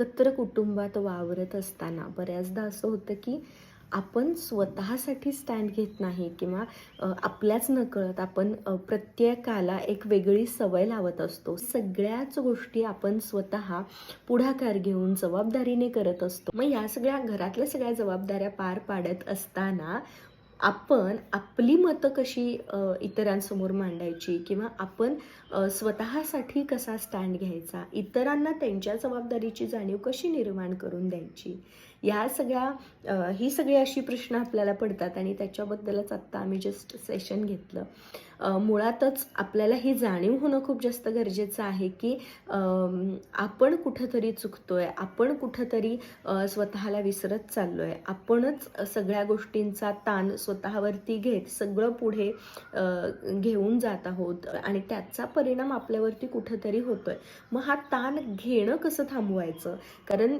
एकत्र कुटुंबात वावरत असताना बऱ्याचदा असं होतं की आपण स्वतःसाठी स्टँड घेत नाही किंवा आपल्याच नकळत आपण प्रत्येकाला एक वेगळी सवय लावत असतो. सगळ्याच गोष्टी आपण स्वतः पुढाकार घेऊन जबाबदारीने करत असतो. मग या सगळ्या घरातल्या सगळ्या जबाबदाऱ्या पार पाडत असताना आपण आपली मतं कशी इतरांसमोर मांडायची किंवा आपण स्वतःसाठी कसा स्टँड घ्यायचा इतरांना त्यांच्या जबाबदारीची जाणीव कशी निर्माण करून द्यायची या सगळ्या ही सगळी अशी प्रश्न आपल्याला पडतात आणि त्याच्याबद्दलच आत्ता आम्ही जस्ट सेशन घेतलं. मुळातच आपल्याला ही जाणीव होणं खूप जास्त गरजेचं आहे की आपण कुठंतरी चुकतोय आपण कुठंतरी स्वतःला विसरत चाललो आहे आपणच सगळ्या गोष्टींचा ताण स्वतःवरती घेत सगळं पुढे घेऊन जात आहोत आणि त्याचा परिणाम आपल्यावरती कुठंतरी होतोय. मग हा ताण घेणं कसं थांबवायचं? कारण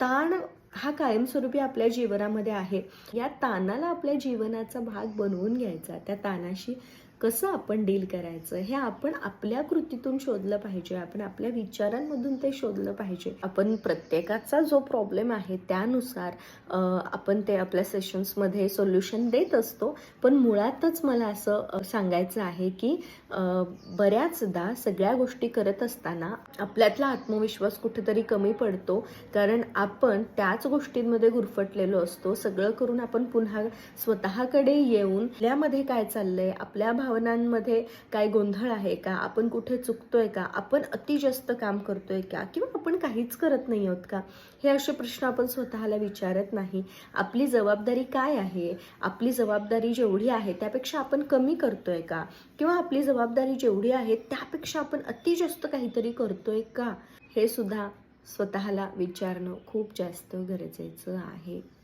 ताण हा कायमस्वरूपी आपल्या जीवनामध्ये आहे. या ताणाला आपल्या जीवनाचा भाग बनवून घ्यायचा त्या ताणाशी कसं आपण डील करायचं हे आपण आपल्या कृतीतून शोधलं पाहिजे आपण आपल्या विचारांमधून ते शोधलं पाहिजे. आपण प्रत्येकाचा जो प्रॉब्लेम आहे त्यानुसार आपण ते आपल्या सेशन्समध्ये सोल्युशन देत असतो. पण मुळातच मला असं सांगायचं आहे की बऱ्याचदा सगळ्या गोष्टी करत असताना आपल्यातला आत्मविश्वास कुठेतरी कमी पडतो. कारण आपण त्याच गोष्टींमध्ये गुरफटलेलो असतो. सगळं करून आपण पुन्हा स्वतःकडे येऊन आपल्यामध्ये काय चाललंय आपल्या भावनांमध्ये काय गोंधळ आहे का? आपण कुठे चुकतोय का? आपण अति जास्त काम करतोय का? किंवा आपण काहीच करत नाही आहोत का? हे असे प्रश्न आपण स्वतःला विचारत नाही. आपली जबाबदारी काय आहे? आपली जबाबदारी जेवढी आहे त्यापेक्षा आपण कमी करतोय का? किंवा आपली जबाबदारी जेवढी आहे त्यापेक्षा आपण अति जास्त काहीतरी करतोय का? हे सुद्धा स्वतःला विचारणं खूप जास्त गरजेचं आहे.